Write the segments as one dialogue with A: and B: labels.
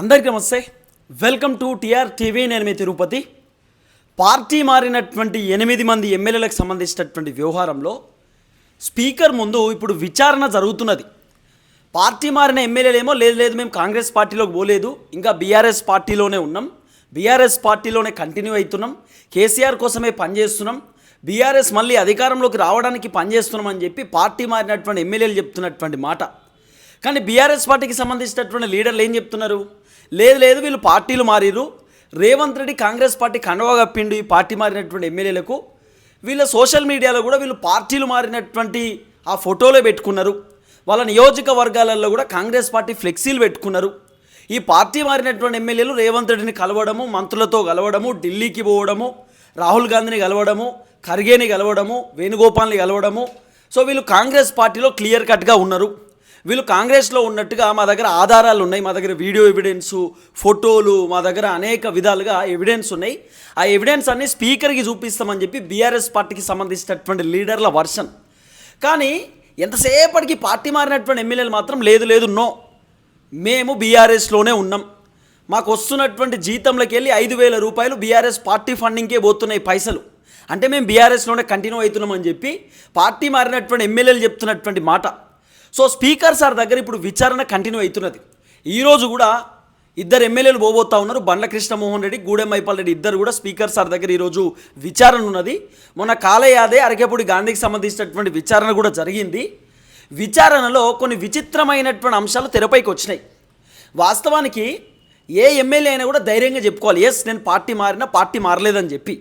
A: అందరికీ నమస్తే. Welcome to TR TV. నేను మీ తిరుపతి. పార్టీ మారినటువంటి ఎనిమిది మంది ఎమ్మెల్యేలకు సంబంధించినటువంటి వ్యవహారంలో స్పీకర్ ముందు ఇప్పుడు విచారణ జరుగుతున్నది. పార్టీ మారిన ఎమ్మెల్యేలేమో లేదు లేదు మేము కాంగ్రెస్ పార్టీలోకి పోలేదు ఇంకా బీఆర్ఎస్ పార్టీలోనే ఉన్నాం. బీఆర్ఎస్ పార్టీలోనే కంటిన్యూ అవుతున్నాం. కేసీఆర్ కోసమే పనిచేస్తున్నాం. బీఆర్ఎస్ మళ్ళీ అధికారంలోకి రావడానికి పనిచేస్తున్నామని చెప్పి పార్టీ మారినటువంటి ఎమ్మెల్యేలు చెప్తున్నటువంటి మాట. కానీ బీఆర్ఎస్ పార్టీకి సంబంధించినటువంటి లీడర్లు ఏం చెప్తున్నారు? లేదు లేదు వీళ్ళు పార్టీలు మారిరు రేవంత్ రెడ్డి కాంగ్రెస్ పార్టీ కండవా కప్పిండు ఈ పార్టీ మారినటువంటి ఎమ్మెల్యేలకు. వీళ్ళ సోషల్ మీడియాలో కూడా వీళ్ళు పార్టీలు మారినటువంటి ఆ ఫోటోలే పెట్టుకున్నారు. వాళ్ళ నియోజకవర్గాలలో కూడా కాంగ్రెస్ పార్టీ ఫ్లెక్సీలు పెట్టుకున్నారు. ఈ పార్టీ మారినటువంటి ఎమ్మెల్యేలు రేవంత్ రెడ్డిని కలవడము మంత్రులతో కలవడము ఢిల్లీకి పోవడము రాహుల్ గాంధీని కలవడము ఖర్గేని కలవడము వేణుగోపాల్ని కలవడము. సో వీళ్ళు కాంగ్రెస్ పార్టీలో క్లియర్ కట్గా ఉన్నారు. వీళ్ళు కాంగ్రెస్లో ఉన్నట్టుగా మా దగ్గర ఆధారాలు ఉన్నాయి మా దగ్గర వీడియో ఎవిడెన్సు ఫోటోలు మా దగ్గర అనేక విధాలుగా ఎవిడెన్స్ ఉన్నాయి. ఆ ఎవిడెన్స్ అన్ని స్పీకర్కి చూపిస్తామని చెప్పి బీఆర్ఎస్ పార్టీకి సంబంధించినటువంటి లీడర్ల వర్షన్. కానీ ఎంతసేపటికి పార్టీ మారినటువంటి ఎమ్మెల్యేలు మాత్రం లేదు లేదు నో. మేము బీఆర్ఎస్లోనే ఉన్నాం. మాకు వస్తున్నటువంటి జీతంలోకి వెళ్ళి ఐదు వేల రూపాయలు బీఆర్ఎస్ పార్టీ ఫండింగ్కే పోతున్నాయి పైసలు. అంటే మేము బీఆర్ఎస్లోనే కంటిన్యూ అవుతున్నామని చెప్పి పార్టీ మారినటువంటి ఎమ్మెల్యేలు చెప్తున్నటువంటి మాట. సో స్పీకర్ సార్ దగ్గర ఇప్పుడు విచారణ కంటిన్యూ అవుతున్నది. ఈరోజు కూడా ఇద్దరు ఎమ్మెల్యేలు పోబోతా ఉన్నారు. బండ్ల కృష్ణమోహన్ రెడ్డి గూడెం మైపాల్ రెడ్డి ఇద్దరు కూడా స్పీకర్ సార్ దగ్గర ఈరోజు విచారణ ఉన్నది. మొన్న కాలయాదే అరకేపూడి గాంధీకి సంబంధించినటువంటి విచారణ కూడా జరిగింది. విచారణలో కొన్ని విచిత్రమైనటువంటి అంశాలు తెరపైకి వచ్చినాయి. వాస్తవానికి ఏ ఎమ్మెల్యే అయినా కూడా ధైర్యంగా చెప్పుకోవాలి. ఎస్ నేను పార్టీ మారినా పార్టీ మారలేదని చెప్పి.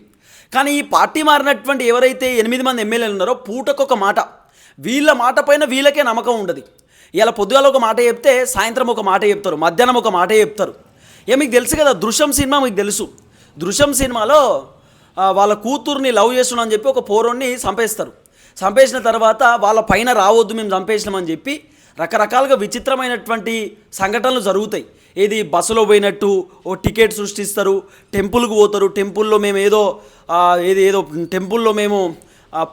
A: కానీ ఈ పార్టీ మారినటువంటి ఎవరైతే ఎనిమిది మంది ఎమ్మెల్యేలు ఉన్నారో పూటకొక మాట. వీళ్ళ మాట పైన వీళ్ళకే నమ్మకం ఉండదు. ఇలా పొద్దుగాల ఒక మాట చెప్తే సాయంత్రం ఒక మాట చెప్తారు మధ్యాహ్నం ఒక మాట చెప్తారు. ఏ మీకు తెలుసు కదా దృశ్యం సినిమా మీకు తెలుసు. దృశ్యం సినిమాలో వాళ్ళ కూతుర్ని లవ్ చేస్తున్నాం అని చెప్పి ఒక పోరోని చంపేస్తారు. చంపేసిన తర్వాత వాళ్ళ పైన రావద్దు మేము చంపేసినామని చెప్పి రకరకాలుగా విచిత్రమైనటువంటి సంఘటనలు జరుగుతాయి. ఏది బస్సులో పోయినట్టు ఓ టికెట్ సృష్టిస్తారు టెంపుల్కి పోతారు టెంపుల్లో మేము ఏదో ఏది ఏదో టెంపుల్లో మేము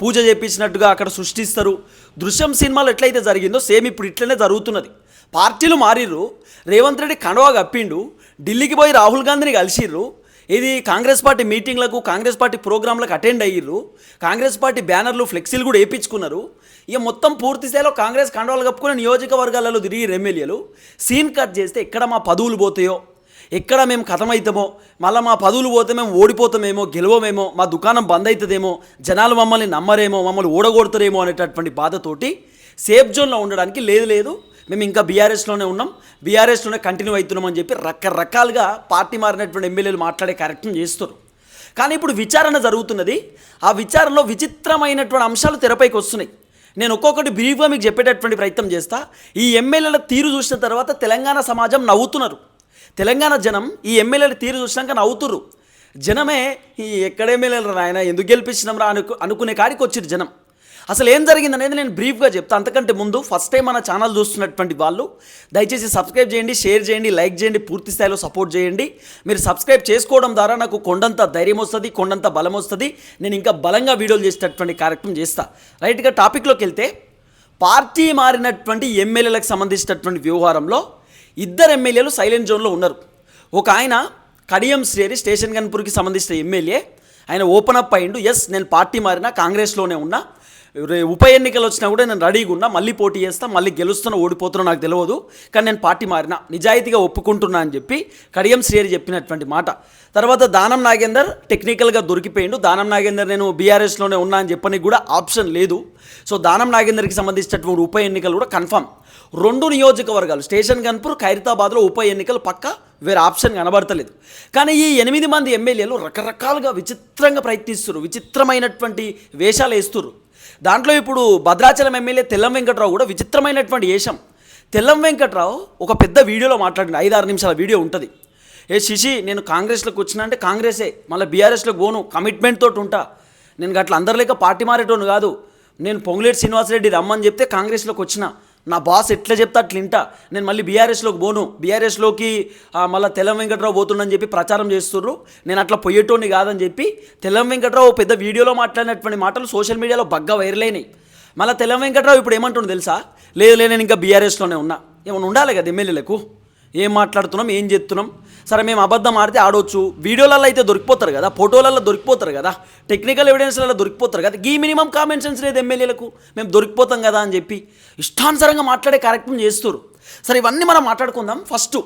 A: పూజ చేపించినట్టుగా అక్కడ సృష్టిస్తారు. దృశ్యం సినిమాలు ఎట్లయితే జరిగిందో సేమ్ ఇప్పుడు ఇట్లనే జరుగుతున్నది. పార్టీలు మారిర్రు రేవంత్ రెడ్డి కండవా కప్పిండు ఢిల్లీకి పోయి రాహుల్ గాంధీని కలిసిర్రు ఇది కాంగ్రెస్ పార్టీ మీటింగ్లకు కాంగ్రెస్ పార్టీ ప్రోగ్రాంలకు అటెండ్ అయ్యిర్రు కాంగ్రెస్ పార్టీ బ్యానర్లు ఫ్లెక్సీలు కూడా వేయించుకున్నారు ఇక మొత్తం పూర్తి స్థాయిలో కాంగ్రెస్ కండవాలు కప్పుకున్న నియోజకవర్గాలలో తిరిగి ఎమ్మెల్యేలు. సీన్ కట్ చేస్తే ఎక్కడ మా పదవులు పోతాయో? ఎక్కడ మేము కథమవుతామో మళ్ళీ మా పదవులు పోతే మేము ఓడిపోతామేమో గెలవమేమో మా దుకాణం బంద్ అవుతుందేమో జనాలు మమ్మల్ని నమ్మరేమో మమ్మల్ని ఓడగొడతారేమో అనేటటువంటి బాధతోటి సేఫ్ జోన్లో ఉండడానికి లేదు లేదు. మేము ఇంకా బీఆర్ఎస్లోనే ఉన్నాం. బీఆర్ఎస్లోనే కంటిన్యూ అవుతున్నాం అని చెప్పి రకరకాలుగా పార్టీ మారినటువంటి ఎమ్మెల్యేలు మాట్లాడే కార్యక్రమం చేస్తారు. కానీ ఇప్పుడు విచారణ జరుగుతున్నది. ఆ విచారణలో విచిత్రమైనటువంటి అంశాలు తెరపైకి వస్తున్నాయి. నేను ఒక్కొక్కటి బ్రీఫ్గా మీకు చెప్పేటటువంటి ప్రయత్నం చేస్తా. ఈ ఎమ్మెల్యేల తీరు చూసిన తర్వాత తెలంగాణ సమాజం నవ్వుతున్నారు. తెలంగాణ జనం ఈ ఎమ్మెల్యేల తీరు చూసినాక నవ్వుతురు జనమే ఈ ఎక్కడ ఎమ్మెల్యేలు రాయన ఎందుకు గెలిపించినాం రా అనుకు అనుకునే కాడికి వచ్చిరు జనం. అసలు ఏం జరిగిందనేది నేను బ్రీఫ్గా చెప్తా. అంతకంటే ముందు ఫస్ట్ టైం మన ఛానల్ చూస్తున్నటువంటి వాళ్ళు దయచేసి సబ్స్క్రైబ్ చేయండి షేర్ చేయండి లైక్ చేయండి పూర్తి స్థాయిలో సపోర్ట్ చేయండి. మీరు సబ్స్క్రైబ్ చేసుకోవడం ద్వారా నాకు కొండంత ధైర్యం వస్తుంది కొండంత బలం వస్తుంది. నేను ఇంకా బలంగా వీడియోలు చేసేటటువంటి కార్యక్రమం చేస్తా. రైట్గా టాపిక్లోకి వెళ్తే పార్టీ మారినటువంటి ఎమ్మెల్యేలకు సంబంధించినటువంటి వ్యవహారంలో ఇద్దరు ఎమ్మెల్యేలు సైలెంట్ జోన్లో ఉన్నారు. ఒక ఆయన కడియం శ్రేరి స్టేషన్ గన్పూర్కి సంబంధించిన ఎమ్మెల్యే. ఆయన ఓపెన్ అప్ అయిండు ఎస్ నేను పార్టీ మారినా కాంగ్రెస్లోనే ఉన్నా. ఉప ఎన్నికలు వచ్చినా కూడా నేను రెడీగా ఉన్నా. మళ్ళీ పోటీ చేస్తా మళ్ళీ గెలుస్తున్నా ఓడిపోతున్నా నాకు తెలియదు కానీ నేను పార్టీ మారినా నిజాయితీగా ఒప్పుకుంటున్నా అని చెప్పి కడియం శ్రేరి చెప్పినటువంటి మాట. తర్వాత దానం నాగేందర్ టెక్నికల్గా దొరికిపోయిండు. దానం నాగేందర్ నేను బీఆర్ఎస్లోనే ఉన్నా అని చెప్పడానికి కూడా ఆప్షన్ లేదు. సో దానం నాగేందర్కి సంబంధించినటువంటి ఉప ఎన్నికలు కూడా కన్ఫర్మ్. రెండు నియోజకవర్గాలు స్టేషన్ గన్పూర్ ఖైరతాబాద్లో ఉప ఎన్నికలు పక్క వేరే ఆప్షన్ కనబడతలేదు. కానీ ఈ ఎనిమిది మంది ఎమ్మెల్యేలు రకరకాలుగా విచిత్రంగా ప్రయత్నిస్తున్నారు విచిత్రమైనటువంటి వేషాలు వేస్తున్నారు. దాంట్లో ఇప్పుడు భద్రాచలం ఎమ్మెల్యే తెల్లం వెంకట్రావు కూడా విచిత్రమైనటువంటి వేషం. తెల్లం వెంకట్రావు ఒక పెద్ద వీడియోలో మాట్లాడిన ఐదారు నిమిషాల వీడియో ఉంటుంది. ఏ శిశి నేను కాంగ్రెస్లోకి వచ్చిన అంటే కాంగ్రెసే మళ్ళీ బీఆర్ఎస్లోకి పోను కమిట్మెంట్ తోటి ఉంటా. నేను గట్ల అందరిలేక పార్టీ మారేటోను కాదు. నేను పొంగులేటి శ్రీనివాసరెడ్డి రమ్మని చెప్తే కాంగ్రెస్లోకి వచ్చిన. నా బాస్ ఎట్లా చెప్తే అట్లా వింటా. నేను మళ్ళీ బీఆర్ఎస్లోకి పోను. బీఆర్ఎస్లోకి మళ్ళీ తెలం వెంకట్రావు పోతుండని చెప్పి ప్రచారం చేస్తుర్రు. నేను అట్లా పోయేటోని కాదని చెప్పి తెలం వెంకట్రావు పెద్ద వీడియోలో మాట్లాడినటువంటి మాటలు సోషల్ మీడియాలో బగ్గా వైరల్ అయినాయి. మళ్ళీ తెలం వెంకట్రావు ఇప్పుడు ఏమంటుండో తెలుసా? లేదు లేదు నేను ఇంకా బీఆర్ఎస్లోనే ఉన్నా. ఏమైనా ఉండాలి కదా ఎమ్మెల్యేలకు? ఏం మాట్లాడుతున్నాం? ఏం చెప్తున్నాం సరే మేము అబద్ధం ఆడితే ఆడవచ్చు వీడియోలలో అయితే దొరికిపోతారు కదా ఫోటోలలో దొరికిపోతారు కదా టెక్నికల్ ఎవిడెన్స్లలో దొరికిపోతారు కదా ఈ మినిమం కామన్ సెన్స్ లేదు ఎమ్మెల్యేలకు. మేము దొరికిపోతాం కదా అని చెప్పి ఇష్టానుసారంగా మాట్లాడే కార్యక్రమం చేస్తారు సరే ఇవన్నీ మనం మాట్లాడుకుందాం. ఫస్ట్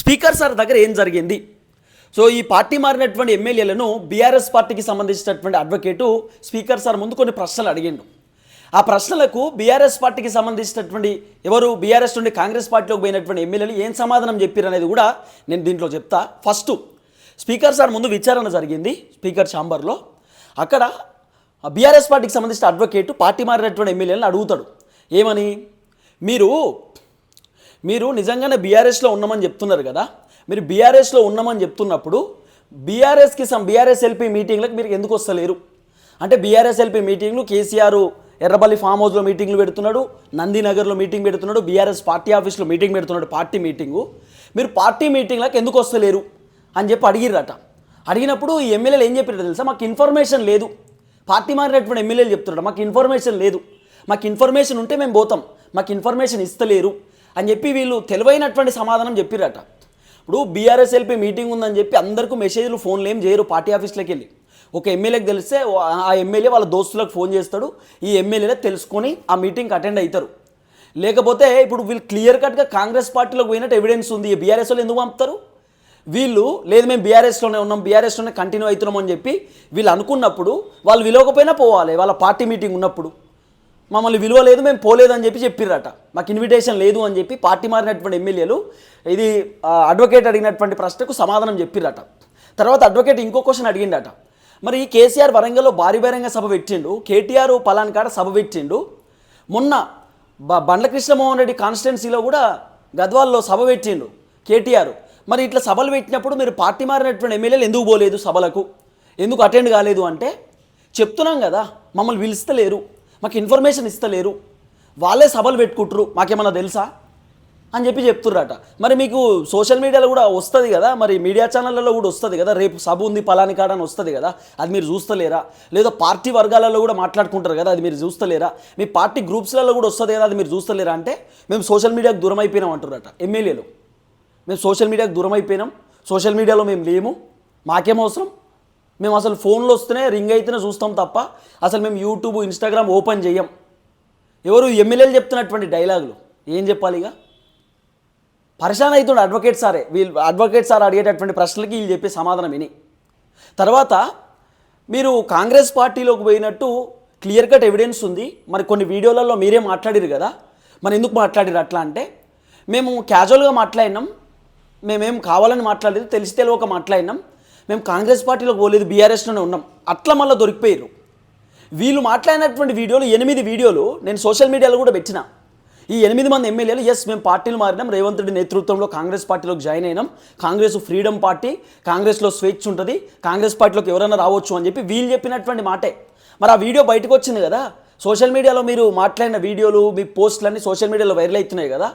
A: స్పీకర్ సార్ దగ్గర ఏం జరిగింది? సో ఈ పార్టీ మారినటువంటి ఎమ్మెల్యేలను బీఆర్ఎస్ పార్టీకి సంబంధించినటువంటి అడ్వకేటు స్పీకర్ సార్ ముందు కొన్ని ప్రశ్నలు అడిగిండు. ఆ ప్రశ్నలకు బీఆర్ఎస్ పార్టీకి సంబంధించినటువంటి ఎవరు బీఆర్ఎస్ నుండి కాంగ్రెస్ పార్టీలోకి పోయినటువంటి ఎమ్మెల్యేలు ఏం సమాధానం చెప్పారు అనేది కూడా నేను దీంట్లో చెప్తా. ఫస్ట్ స్పీకర్ సార్ ముందు విచారణ జరిగింది స్పీకర్ ఛాంబర్లో. అక్కడ బీఆర్ఎస్ పార్టీకి సంబంధించిన అడ్వకేట్ పార్టీ మారినటువంటి ఎమ్మెల్యేలను అడుగుతాడు. ఏమని? మీరు మీరు నిజంగానే బీఆర్ఎస్లో ఉన్నామని చెప్తున్నారు కదా. మీరు బీఆర్ఎస్లో ఉన్నామని చెప్తున్నప్పుడు బీఆర్ఎస్కి సమ్ బీఆర్ఎస్ ఎల్పీ మీటింగ్లకు మీరు ఎందుకు వస్తలేరు? అంటే బీఆర్ఎస్ ఎల్పీ మీటింగ్లు కేసీఆర్ ఎర్రబల్లి ఫామ్ హౌస్లో మీటింగ్లు పెడుతున్నాడు నందినగర్లో మీటింగ్ పెడుతున్నాడు బీఆర్ఎస్ పార్టీ ఆఫీస్లో మీటింగ్ పెడుతున్నాడు పార్టీ మీటింగు. మీరు పార్టీ మీటింగ్లకు ఎందుకు వస్తలేరు అని చెప్పి అడిగిర్రట. అడిగినప్పుడు ఈ ఎమ్మెల్యేలు ఏం చెప్పారు తెలుసా? మాకు ఇన్ఫర్మేషన్ లేదు. పార్టీ మారినటువంటి ఎమ్మెల్యేలు చెప్తున్నాడు మాకు ఇన్ఫర్మేషన్ లేదు. మాకు ఇన్ఫర్మేషన్ ఉంటే మేము పోతాం. మాకు ఇన్ఫర్మేషన్ ఇస్తలేరు అని చెప్పి వీళ్ళు తెలివైనటువంటి సమాధానం చెప్పిరట ఇప్పుడు బీఆర్ఎస్ ఎల్పీ మీటింగ్ ఉందని చెప్పి అందరికీ మెసేజ్లు ఫోన్లు ఏం చేయరు. పార్టీ ఆఫీస్లోకి వెళ్ళి ఒక ఎమ్మెల్యేకి తెలిస్తే ఆ ఎమ్మెల్యే వాళ్ళ దోస్తులకు ఫోన్ చేస్తాడు ఈ ఎమ్మెల్యేలే తెలుసుకొని ఆ మీటింగ్కి అటెండ్ అవుతారు లేకపోతే ఇప్పుడు వీళ్ళు క్లియర్ కట్గా కాంగ్రెస్ పార్టీలోకి పోయినట్టు ఎవిడెన్స్ ఉంది బీఆర్ఎస్ వాళ్ళు ఎందుకు పంపుతారు? వీళ్ళు లేదు మేము బీఆర్ఎస్లోనే ఉన్నాం బీఆర్ఎస్లోనే కంటిన్యూ అవుతున్నాం అని చెప్పి వీళ్ళు అనుకున్నప్పుడు వాళ్ళు విలువకపోయినా పోవాలి వాళ్ళ పార్టీ మీటింగ్ ఉన్నప్పుడు. మమ్మల్ని విలువ లేదు మేము పోలేదని చెప్పి చెప్పిర్రట. మాకు ఇన్విటేషన్ లేదు అని చెప్పి పార్టీ మారినటువంటి ఎమ్మెల్యేలు ఇది అడ్వకేట్ అడిగినటువంటి ప్రశ్నకు సమాధానం చెప్పిర్రట. తర్వాత అడ్వకేట్ ఇంకో క్వశ్చన్ అడిగిండట. మరి ఈ కేసీఆర్ వరంగల్లో భారీ బహిరంగ సభ పెట్టిండు కేటీఆర్ పలాన్ కాడ సభ పెట్టిండు. మొన్న బ బండ్ల కృష్ణమోహన్ రెడ్డి కాన్స్టిట్యున్సీలో కూడా గద్వాల్లో సభ పెట్టిండు కేటీఆర్. మరి ఇట్లా సభలు పెట్టినప్పుడు మీరు పార్టీ మారినటువంటి ఎమ్మెల్యేలు ఎందుకు పోలేదు సభలకు? ఎందుకు అటెండ్ కాలేదు అంటే చెప్తున్నాం కదా మమ్మల్ని పిలుస్తలేరు మాకు ఇన్ఫర్మేషన్ ఇస్తలేరు. వాళ్ళే సభలు పెట్టుకుంటారు మాకేమన్నా తెలుసా? అని చెప్పి చెప్తుర్రట. మరి మీకు సోషల్ మీడియాలో కూడా వస్తుంది కదా మరి మీడియా ఛానళ్ళలో కూడా వస్తుంది కదా రేపు సభ ఉంది పలాని కాడ అని వస్తుంది కదా అది మీరు చూస్తలేరా? లేదా పార్టీ వర్గాలలో కూడా మాట్లాడుకుంటారు కదా అది మీరు చూస్తలేరా? మీ పార్టీ గ్రూప్స్లలో కూడా వస్తుంది కదా అది మీరు చూస్తలేరా? అంటే మేము సోషల్ మీడియాకు దూరం అయిపోయినాం అంటున్నారట ఎమ్మెల్యేలు. మేము సోషల్ మీడియాకు దూరం అయిపోయినాం సోషల్ మీడియాలో మేము లేము మాకేం అవసరం? మేము అసలు ఫోన్లో వస్తేనే రింగ్ అయితేనే చూస్తాం తప్ప అసలు మేము యూట్యూబ్ ఇన్స్టాగ్రామ్ ఓపెన్ చేయం ఎవరు ఎమ్మెల్యేలు చెప్తున్నటువంటి డైలాగులు ఏం చెప్పాలి ఇక పరిశాన్ అవుతుండే అడ్వకేట్ సారే. వీళ్ళు అడ్వకేట్ సార్ అడిగేటటువంటి ప్రశ్నలకి వీళ్ళు చెప్పే సమాధానం విని. తర్వాత మీరు కాంగ్రెస్ పార్టీలోకి పోయినట్టు క్లియర్ కట్ ఎవిడెన్స్ ఉంది. మరి కొన్ని వీడియోలలో మీరే మాట్లాడిరు కదా. మరి ఎందుకు మాట్లాడిరు అట్లా అంటే మేము క్యాజువల్గా మాట్లాడినాం. మేమేం కావాలని మాట్లాడలేదు. తెలిసి తెలియక మాట్లాడినాం. మేము కాంగ్రెస్ పార్టీలోకి పోలేదు. బీఆర్ఎస్లోనే ఉన్నాం. అట్లా మళ్ళీ దొరికిపోయారు వీళ్ళు మాట్లాడినటువంటి వీడియోలు ఎనిమిది వీడియోలు నేను సోషల్ మీడియాలో కూడా పెట్టిన. ఈ ఎనిమిది మంది ఎమ్మెల్యేలు ఎస్ మేము పార్టీలు మారినాం. రేవంత్ రెడ్డి నేతృత్వంలో కాంగ్రెస్ పార్టీలోకి జాయిన్ అయినాం. కాంగ్రెస్ ఫ్రీడమ్ పార్టీ కాంగ్రెస్లో స్వేచ్ఛ ఉంటుంది. కాంగ్రెస్ పార్టీలోకి ఎవరైనా రావచ్చు అని చెప్పి వీళ్ళు చెప్పినటువంటి మాటే. మరి ఆ వీడియో బయటకు వచ్చింది కదా? సోషల్ మీడియాలో మీరు మాట్లాడిన వీడియోలు మీ పోస్టులన్నీ సోషల్ మీడియాలో వైరల్ అవుతున్నాయి కదా?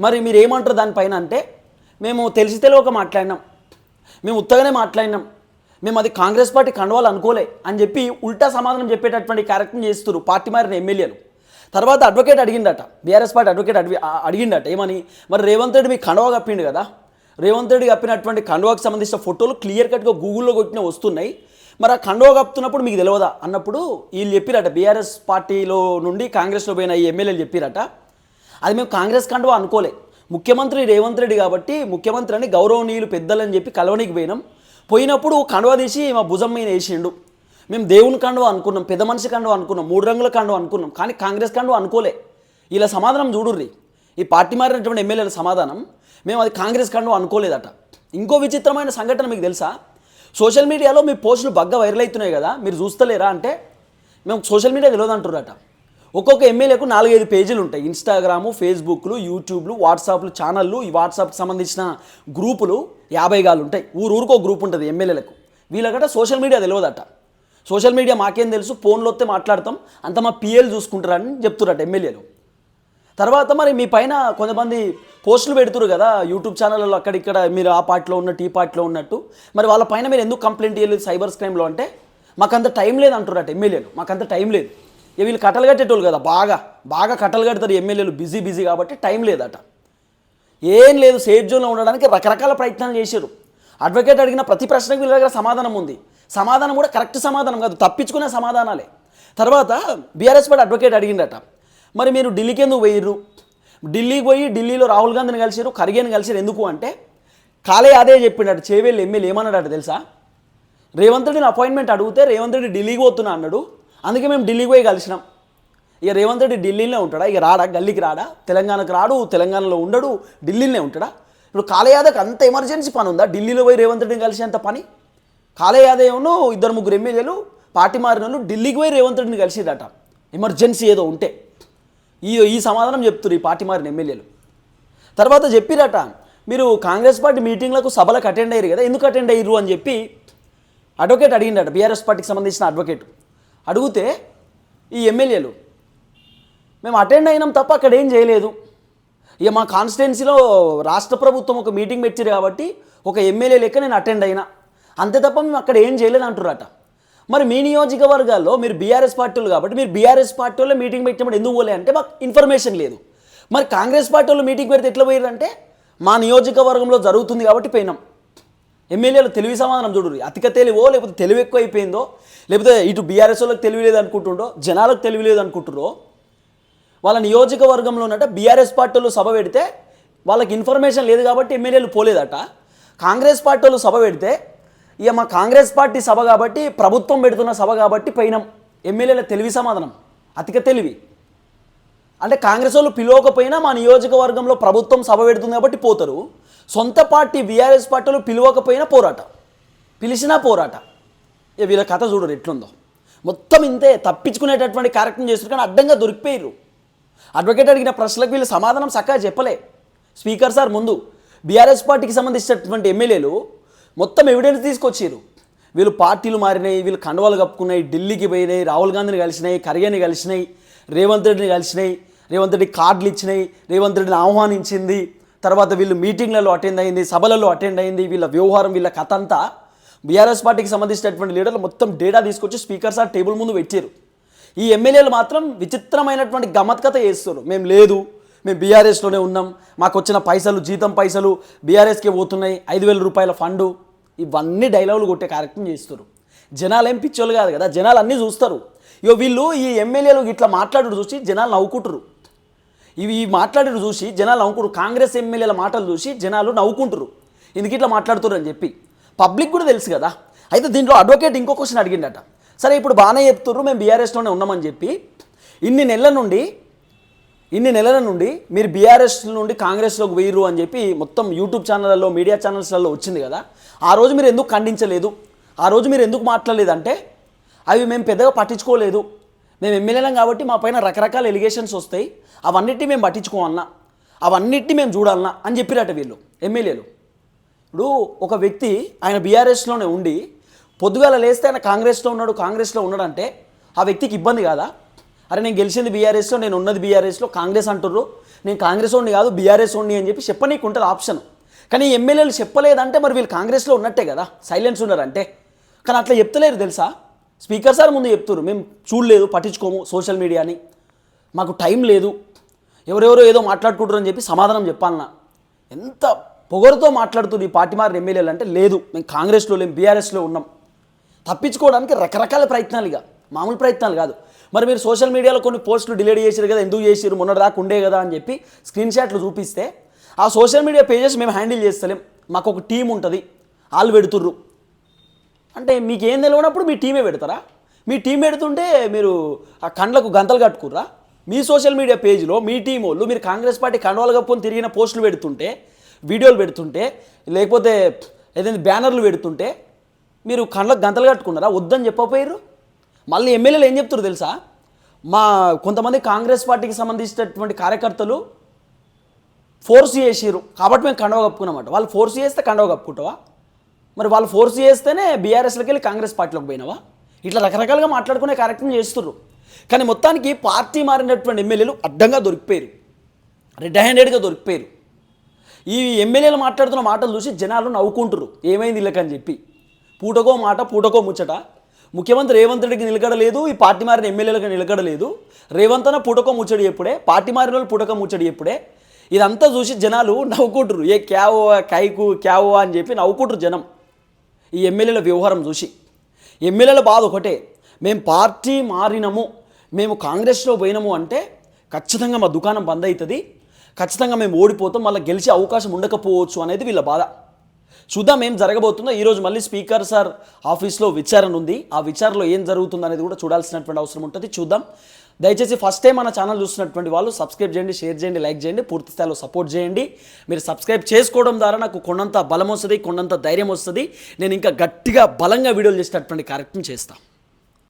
A: మరి మీరు ఏమంటారు దానిపైన అంటే మేము తెలిసి తెలియక మాట్లాడినాం. మేము ఉత్తగానే మాట్లాడినాం. మేము అది కాంగ్రెస్ పార్టీ కండవాలు అనుకోలే అని చెప్పి ఉల్టా సమాధానం చెప్పేటటువంటి కార్యక్రమం చేస్తున్నారు పార్టీ మారిన ఎమ్మెల్యేలు. తర్వాత అడ్వకేట్ అడిగిండట బీఆర్ఎస్ పార్టీ అడ్వకేట్ అడిగి ఆ- అడిగిండట ఏమని? మరి రేవంత్ రెడ్డి మీకు కండవా కప్పిండు కదా? రేవంత్ రెడ్డి కప్పినటువంటి కండవాకి సంబంధించిన ఫోటోలు క్లియర్ కట్గా గూగుల్లో కొట్టిన వస్తున్నాయి. మరి ఆ కండువా కప్పుతున్నప్పుడు మీకు తెలియదా అన్నప్పుడు వీళ్ళు చెప్పిరట బీఆర్ఎస్ పార్టీలో నుండి కాంగ్రెస్లో పోయిన ఈ ఎమ్మెల్యేలు చెప్పిరట అది మేము కాంగ్రెస్ కండువా అనుకోలే. ముఖ్యమంత్రి రేవంత్ రెడ్డి కాబట్టి ముఖ్యమంత్రి అని గౌరవనీయులు పెద్దలని చెప్పి కలవనికి పోయినాం. పోయినప్పుడు కండువా తీసి మా భుజం మీద వేసిండు. మేము దేవుని కండువా అనుకున్నాం పెద్ద మనిషి కండువా అనుకున్నాం మూడు రంగుల కండువా అనుకున్నాం కానీ కాంగ్రెస్ కండువా అనుకోలే. ఇలా సమాధానం చూడుర్రి. ఈ పార్టీ మారినటువంటి ఎమ్మెల్యేల సమాధానం మేము అది కాంగ్రెస్ కండువా అనుకోలేదట. ఇంకో విచిత్రమైన సంఘటన మీకు తెలుసా? సోషల్ మీడియాలో మీ పోస్టులు బాగా వైరల్ అవుతున్నాయి కదా మీరు చూస్తలేరా అంటే మేము సోషల్ మీడియా తెలియదంటున్నారట ఒక్కొక్క ఎమ్మెల్యేకు నాలుగైదు పేజీలు ఉంటాయి. ఇన్స్టాగ్రాము ఫేస్బుక్లు యూట్యూబ్లు వాట్సాప్లు ఛానళ్ళు ఈ వాట్సాప్కి సంబంధించిన గ్రూపులు యాభై గాలు ఉంటాయి. ఊరు ఊరుకో గ్రూప్ ఉంటుంది ఎమ్మెల్యేలకు. వీళ్ళకట సోషల్ మీడియా తెలియదట. సోషల్ మీడియా మాకేం తెలుసు? ఫోన్లో వస్తే మాట్లాడతాం. అంత మా పిఎల్ చూసుకుంటారని చెప్తురట ఎమ్మెల్యేలు. తర్వాత మరి మీ పైన కొంతమంది పోస్టులు పెడుతురు కదా యూట్యూబ్ ఛానళ్ళలో అక్కడిక్కడ మీరు ఆ పార్టీలో ఉన్నట్టు ఈ పార్టీలో ఉన్నట్టు. మరి వాళ్ళ పైన మీరు ఎందుకు కంప్లైంట్ చేయలేదు సైబర్ స్క్రైమ్లో అంటే? మాకంత టైం లేదు అంటున్నట్టు ఎమ్మెల్యేలు. మాకంత టైం లేదు. ఇక వీళ్ళు కట్టలు కట్టేటోళ్ళు కదా బాగా బాగా కట్టలు కడతారు ఎమ్మెల్యేలు. బిజీ బిజీ కాబట్టి టైం లేదట. ఏం లేదు సేఫ్ జోన్లో ఉండడానికి రకరకాల ప్రయత్నాలు చేశారు అడ్వకేట్ అడిగిన ప్రతి ప్రశ్నకు వీళ్ళ దగ్గర సమాధానం ఉంది. సమాధానం కూడా కరెక్ట్ సమాధానం కాదు. తప్పించుకునే సమాధానాలే. తర్వాత బీఆర్ఎస్ పార్టీ అడ్వకేట్ అడిగిండట మరి మీరు ఢిల్లీకి ఎందుకు పోయిర్రు? ఢిల్లీకి పోయి ఢిల్లీలో రాహుల్ గాంధీని కలిసిరు ఖర్గేని కలిసిరు ఎందుకు అంటే కాలే అదే చెప్పిండట. చేవేళ్ళు ఎమ్మెల్యే ఏమన్నాడట తెలుసా? రేవంత్ రెడ్డిని అపాయింట్మెంట్ అడిగితే రేవంత్ రెడ్డి ఢిల్లీకి పోతున్నా అన్నాడు. అందుకే మేము ఢిల్లీకి పోయి కలిసినాం. ఇక రేవంత్ రెడ్డి ఢిల్లీలోనే ఉంటాడా? ఇక రాడా? గల్లీకి రాడా? తెలంగాణకు రాడు? తెలంగాణలో ఉండడు? ఢిల్లీలోనే ఉంటాడా? ఇప్పుడు కాళయాదకు అంత ఎమర్జెన్సీ పని ఉందా? ఢిల్లీలో పోయి రేవంత్ రెడ్డిని కలిసేంత పని? కాళయాదేవును ఇద్దరు ముగ్గురు ఎమ్మెల్యేలు పార్టీ మారిన ఢిల్లీకి పోయి రేవంత్ రెడ్డిని కలిసిరట ఎమర్జెన్సీ ఏదో ఉంటే. ఈ ఈ సమాధానం చెప్తున్నారు ఈ పార్టీ మారిన ఎమ్మెల్యేలు. తర్వాత చెప్పిరట మీరు కాంగ్రెస్ పార్టీ మీటింగ్లకు సభలకు అటెండ్ అయ్యారు కదా ఎందుకు అటెండ్ అయ్యారు అని చెప్పి అడ్వకేట్ అడిగిండట బీఆర్ఎస్ పార్టీకి సంబంధించిన అడ్వకేట్. అడిగితే ఈ ఎమ్మెల్యేలు మేము అటెండ్ అయినాం తప్ప అక్కడ ఏం చేయలేదు. ఇక మా కాన్స్టిట్యున్సీలో రాష్ట్ర ప్రభుత్వం ఒక మీటింగ్ పెట్టారు కాబట్టి ఒక ఎమ్మెల్యే లెక్క నేను అటెండ్ అయినా. అంతే తప్ప మేము అక్కడ ఏం చేయలేదు అంటున్నారట మరి మీ నియోజకవర్గాల్లో మీరు బీఆర్ఎస్ పార్టీలు కాబట్టి మీరు బీఆర్ఎస్ పార్టీ వాళ్ళు మీటింగ్ పెట్టినప్పుడు ఎందుకు పోలే అంటే మాకు ఇన్ఫర్మేషన్ లేదు. మరి కాంగ్రెస్ పార్టీ వాళ్ళు మీటింగ్ పెడితే ఎట్లా పోయారంటే మా నియోజకవర్గంలో జరుగుతుంది కాబట్టి పోయినాం. ఎమ్మెల్యేలు తెలివి సమాధానం చూడు అతిక తెలివో లేకపోతే తెలివి ఎక్కువ అయిపోయిందో లేకపోతే ఇటు బీఆర్ఎస్ వాళ్ళకి తెలివి లేదు అనుకుంటుండో జనాలకు తెలివి లేదు అనుకుంటుర్రో వాళ్ళ నియోజకవర్గంలో ఉన్నట బీఆర్ఎస్ పార్టీలు సభ పెడితే వాళ్ళకి ఇన్ఫర్మేషన్ లేదు కాబట్టి ఎమ్మెల్యేలు పోలేదట. కాంగ్రెస్ పార్టీలు సభ పెడితే ఇక మా కాంగ్రెస్ పార్టీ సభ కాబట్టి ప్రభుత్వం పెడుతున్న సభ కాబట్టి పోయినాం. ఎమ్మెల్యేల తెలివి సమాధానం. అతిక తెలివి. అంటే కాంగ్రెస్ వాళ్ళు పిలవకపోయినా మా నియోజకవర్గంలో ప్రభుత్వం సభ పెడుతుంది కాబట్టి పోతారు. సొంత పార్టీ బీఆర్ఎస్ పార్టీలు పిలవకపోయినా పోరాట. పిలిచినా పోరాట. ఇక వీళ్ళ కథ చూడరు ఎట్లుందో. మొత్తం ఇంతే తప్పించుకునేటటువంటి కార్యక్రమం చేస్తారు కానీ అడ్డంగా దొరికిపోయారు అడ్వకేట్ అడిగిన ప్రశ్నలకు వీళ్ళు సమాధానం చక్కగా చెప్పలే. స్పీకర్ సార్ ముందు బీఆర్ఎస్ పార్టీకి సంబంధించినటువంటి ఎమ్మెల్యేలు మొత్తం ఎవిడెన్స్ తీసుకొచ్చారు వీళ్ళు పార్టీలు మారినాయి వీళ్ళు కండవాలు కప్పుకున్నాయి ఢిల్లీకి పోయినాయి రాహుల్ గాంధీని కలిసినాయి ఖర్గేని కలిసినాయి రేవంత్ రెడ్డిని కలిసినాయి రేవంత్ రెడ్డి కార్డులు ఇచ్చినాయి రేవంత్ రెడ్డిని ఆహ్వానించింది. తర్వాత వీళ్ళు మీటింగ్లలో అటెండ్ అయింది సభలలో అటెండ్ అయింది వీళ్ళ వ్యవహారం వీళ్ళ కథ అంతా బీఆర్ఎస్ పార్టీకి సంబంధించినటువంటి లీడర్లు మొత్తం డేటా తీసుకొచ్చి స్పీకర్స్ ఆ టేబుల్ ముందు పెట్టారు ఈ ఎమ్మెల్యేలు మాత్రం విచిత్రమైనటువంటి గమత్కత చేస్తారు మేము లేదు మేము బీఆర్ఎస్లోనే ఉన్నాం. మాకు వచ్చిన పైసలు జీతం పైసలు బీఆర్ఎస్కే పోతున్నాయి. ఐదు వేల రూపాయల ఫండు. ఇవన్నీ డైలాగులు కొట్టే కార్యక్రమం చేస్తారు జనాలు ఏం పిచ్చోళ్ళు కాదు కదా. జనాలు అన్నీ చూస్తారు. ఇగో వీళ్ళు ఈ ఎమ్మెల్యేలు ఇట్లా మాట్లాడు చూసి జనాలు నవ్వుకుంటారు ఇవి ఈ మాట్లాడేది చూసి జనాలు నవ్వుకుంటారు కాంగ్రెస్ ఎమ్మెల్యేల మాటలు చూసి జనాలు నవ్వుకుంటారు ఎందుకు ఇట్లా మాట్లాడుతారు అని చెప్పి. పబ్లిక్ కూడా తెలుసు కదా. అయితే దీంట్లో అడ్వకేట్ ఇంకో క్వశ్చన్ అడిగిండట. సరే ఇప్పుడు బాగానే చెప్తుర్రు. మేము బీఆర్ఎస్లోనే ఉన్నామని చెప్పి. ఇన్ని నెలల నుండి ఇన్ని నెలల నుండి మీరు బీఆర్ఎస్ నుండి కాంగ్రెస్లోకి వేయరు అని చెప్పి మొత్తం యూట్యూబ్ ఛానళ్ళలో మీడియా ఛానల్స్లలో వచ్చింది కదా. ఆ రోజు మీరు ఎందుకు ఖండించలేదు? ఆ రోజు మీరు ఎందుకు మాట్లాడలేదంటే అవి మేము పెద్దగా పట్టించుకోలేదు. మేము ఎమ్మెల్యేలం కాబట్టి మా పైన రకరకాల ఎలిగేషన్స్ వస్తాయి. అవన్నిటిని మేము పట్టించుకోవాలన్నా అవన్నిటిని మేము చూడాలన్నా అని చెప్పిరట వీళ్ళు ఎమ్మెల్యేలు. ఇప్పుడు ఒక వ్యక్తి ఆయన బీఆర్ఎస్లోనే ఉండి పొద్దుగాల లేస్తే ఆయన కాంగ్రెస్లో ఉన్నాడు కాంగ్రెస్లో ఉన్నాడంటే ఆ వ్యక్తికి ఇబ్బంది కాదా? అరే నేను గెలిచింది బీఆర్ఎస్లో నేను ఉన్నది బీఆర్ఎస్లో కాంగ్రెస్ అంటుర్రు. నేను కాంగ్రెస్ ఉండి కాదు బీఆర్ఎస్ ఉండి అని చెప్పి చెప్పనీకు ఉంటుంది ఆప్షన్. కానీ ఎమ్మెల్యేలు చెప్పలేదంటే మరి వీళ్ళు కాంగ్రెస్లో ఉన్నట్టే కదా సైలెన్స్ ఉన్నారంటే. కానీ అట్లా చెప్తలేరు తెలుసా? స్పీకర్ సార్ ముందు చెప్తున్నారు మేము చూడలేదు పట్టించుకోము సోషల్ మీడియాని. మాకు టైం లేదు. ఎవరెవరో ఏదో మాట్లాడుకుంటారు అని చెప్పి సమాధానం చెప్పాలన్నా. ఎంత పొగరుతో మాట్లాడుతుంది ఈ పార్టీ మారిన ఎమ్మెల్యేలు అంటే లేదు మేము కాంగ్రెస్లో లేం బీఆర్ఎస్లో ఉన్నాం. తప్పించుకోవడానికి రకరకాల ప్రయత్నాలు ఇక. మామూలు ప్రయత్నాలు కాదు. మరి మీరు సోషల్ మీడియాలో కొన్ని పోస్టులు డిలీట్ చేశారు కదా ఎందుకు చేసారు మొన్నటిదాకా ఉండే కదా అని చెప్పి స్క్రీన్ షాట్లు చూపిస్తే ఆ సోషల్ మీడియా పేజెస్ మేము హ్యాండిల్ చేస్తలేం. మాకు ఒక టీం ఉంటుంది వాళ్ళు పెడుతుర్రు. అంటే మీకు ఏం తెలియనప్పుడు మీ టీమే పెడతారా? మీ టీం పెడుతుంటే మీరు ఆ కండ్లకు గంతలు కట్టుకుర్రా? మీ సోషల్ మీడియా పేజ్లో మీ టీం వాళ్ళు మీరు కాంగ్రెస్ పార్టీ కండవాలు కప్పుకొని తిరిగిన పోస్టులు పెడుతుంటే వీడియోలు పెడుతుంటే లేకపోతే ఏదైనా బ్యానర్లు పెడుతుంటే మీరు కండ్లకు గంతలు కట్టుకున్నారా? వద్దని చెప్పపోయారు మళ్ళీ ఎమ్మెల్యేలు ఏం చెప్తారు తెలుసా? మా కొంతమంది కాంగ్రెస్ పార్టీకి సంబంధించినటువంటి కార్యకర్తలు ఫోర్స్ చేసిరు కాబట్టి మేము కండవ కప్పుకున్నామట వాళ్ళు ఫోర్స్ చేస్తే కండవ కప్పుకుంటావా? మరి వాళ్ళు ఫోర్స్ చేస్తేనే బీఆర్ఎస్లోకి వెళ్ళి కాంగ్రెస్ పార్టీలోకి పోయినావా? ఇట్లా రకరకాలుగా మాట్లాడుకునే కార్యక్రమం చేస్తున్నారు కానీ మొత్తానికి పార్టీ మారినటువంటి ఎమ్మెల్యేలు అడ్డంగా దొరికిపోయారు రెడ్ హ్యాండెడ్గా దొరికిపోయారు ఈ ఎమ్మెల్యేలు మాట్లాడుతున్న మాటలు చూసి జనాలు నవ్వుకుంటారు ఏమైంది వీళ్ళకని చెప్పి? పూటకో మాట పూటకో ముచ్చట. ముఖ్యమంత్రి రేవంత్ రెడ్డికి నిలకడలేదు ఈ పార్టీ మారిన ఎమ్మెల్యేలకు నిలకడలేదు. రేవంత్ అన్న పుటక ముచ్చడి ఎప్పుడే పార్టీ మారిన వాళ్ళు పుటక ముచ్చడి ఎప్పుడే. ఇదంతా చూసి జనాలు నవ్వుకుంటారు ఏ క్యావో కైకు క్యావో అని చెప్పి నవ్వుకుంటారు జనం. ఈ ఎమ్మెల్యేల వ్యవహారం చూసి. ఎమ్మెల్యేల బాధ ఒకటే మేము పార్టీ మారినము మేము కాంగ్రెస్లో పోయినాము అంటే ఖచ్చితంగా మా దుకాణం బంద్ అవుతుంది ఖచ్చితంగా మేము ఓడిపోతాం మళ్ళీ గెలిచే అవకాశం ఉండకపోవచ్చు అనేది వీళ్ళ బాధ. చూద్దాం ఏం జరగబోతుందో. ఈరోజు మళ్ళీ స్పీకర్ సార్ ఆఫీస్లో విచారణ ఉంది. ఆ విచారణలో ఏం జరుగుతుంది అనేది కూడా చూడాల్సినటువంటి అవసరం ఉంటుంది. చూద్దాం. దయచేసి ఫస్ట్ టైం మన ఛానల్ చూస్తున్నటువంటి వాళ్ళు సబ్స్క్రైబ్ చేయండి షేర్ చేయండి లైక్ చేయండి పూర్తి స్థాయిలో సపోర్ట్ చేయండి. మీరు సబ్స్క్రైబ్ చేసుకోవడం ద్వారా నాకు కొండంత బలం వస్తుంది కొండంత ధైర్యం వస్తుంది. నేను ఇంకా గట్టిగా బలంగా వీడియోలు చేసేటటువంటి కార్యక్రమం చేస్తాను